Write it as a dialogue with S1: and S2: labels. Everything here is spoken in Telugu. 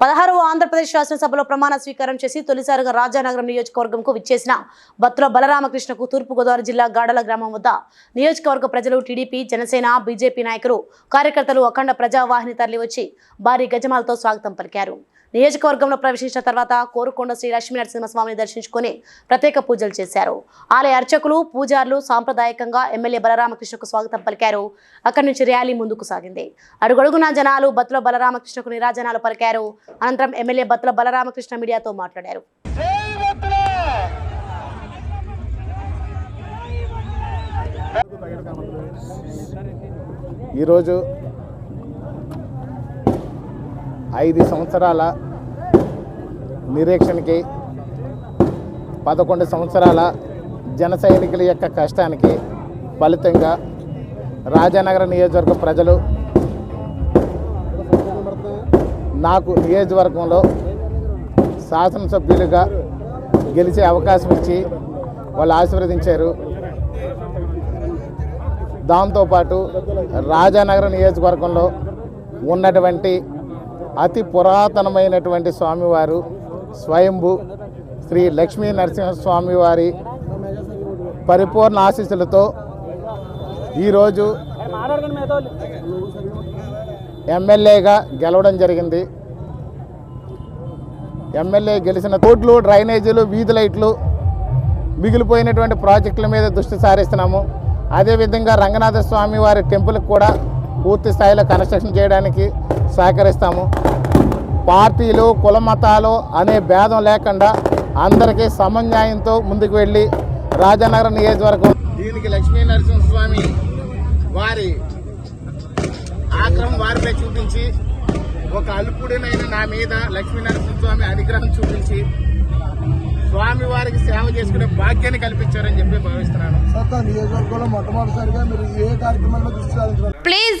S1: పదహారవ ఆంధ్రప్రదేశ్ శాసనసభలో ప్రమాణ స్వీకారం చేసి తొలిసారిగా రాజానగరం నియోజకవర్గంకు విచ్చేసిన బత్తుల బలరామకృష్ణకు తూర్పుగోదావరి జిల్లా గాడల గ్రామం వద్ద నియోజకవర్గ ప్రజలు టీడీపీ జనసేన బీజేపీ నాయకులు కార్యకర్తలు అఖండ ప్రజావాహిని తరలివచ్చి భారీ గజమాలతో స్వాగతం పలికారు. నియోజకవర్గంలో ప్రవేశించిన తర్వాత కోరుకొండ శ్రీ లక్ష్మీ నరసింహస్వామిని దర్శించుకొని ప్రత్యేక పూజలు చేశారు. ఆలయ అర్చకులు పూజారులు సాంప్రదాయకంగా ఎమ్మెల్యే బలరామకృష్ణకు స్వాగతం పలికారు. అక్కడి నుంచి ర్యాలీ ముందుకు సాగింది. అడుగడుగున జనాలు బత్తుల బలరామకృష్ణకు నిరాజనాలు పలికారు. అనంతరం ఎమ్మెల్యే బత్తుల బలరామకృష్ణ మీడియాతో మాట్లాడారు.
S2: ఈరోజు ఐదు సంవత్సరాల నిరీక్షణకి పదకొండు సంవత్సరాల జన సైనికుల యొక్క కష్టానికి ఫలితంగా రాజానగర నియోజకవర్గ ప్రజలు నాకు నియోజకవర్గంలో శాసనసభ్యులుగా గెలిచే అవకాశం ఇచ్చి వాళ్ళు ఆశీర్వదించారు. దాంతోపాటు రాజానగర నియోజకవర్గంలో ఉన్నటువంటి అతి పురాతనమైనటువంటి స్వామివారు స్వయంభు శ్రీ లక్ష్మీ నరసింహస్వామి వారి పరిపూర్ణ ఆశీస్సులతో ఈరోజు ఎమ్మెల్యేగా గెలవడం జరిగింది. ఎమ్మెల్యే గెలిచిన రోడ్లు డ్రైనేజీలు వీధి లైట్లు మిగిలిపోయినటువంటి ప్రాజెక్టుల మీద దృష్టి సారిస్తున్నాము. అదేవిధంగా రంగనాథ స్వామి వారి టెంపుల్కి కూడా పూర్తి స్థాయిలో కన్స్ట్రక్షన్ చేయడానికి సహకరిస్తాము. పార్టీలు కుల మతాలు అనే భేదం లేకుండా అందరికీ సమన్యాయంతో ముందుకు వెళ్ళి రాజానగరం నియోజకవర్గం దీనికి లక్ష్మీ నరసింహస్వామి వారి ఆగ్రహం వారిపై చూపించి ఒక అల్పుడినైన నా మీద లక్ష్మీ నరసింహస్వామి అనుగ్రహం చూపించి స్వామి వారికి సేవ చేసుకునే భాగ్యాన్ని కల్పించారని చెప్పి భావిస్తున్నాను.
S3: సత్తా నియోజకవర్గంలో మొట్టమొదటిసారిగా మీరు ఏ కార్యక్రమంలో దృష్టి సారించారు?
S4: Please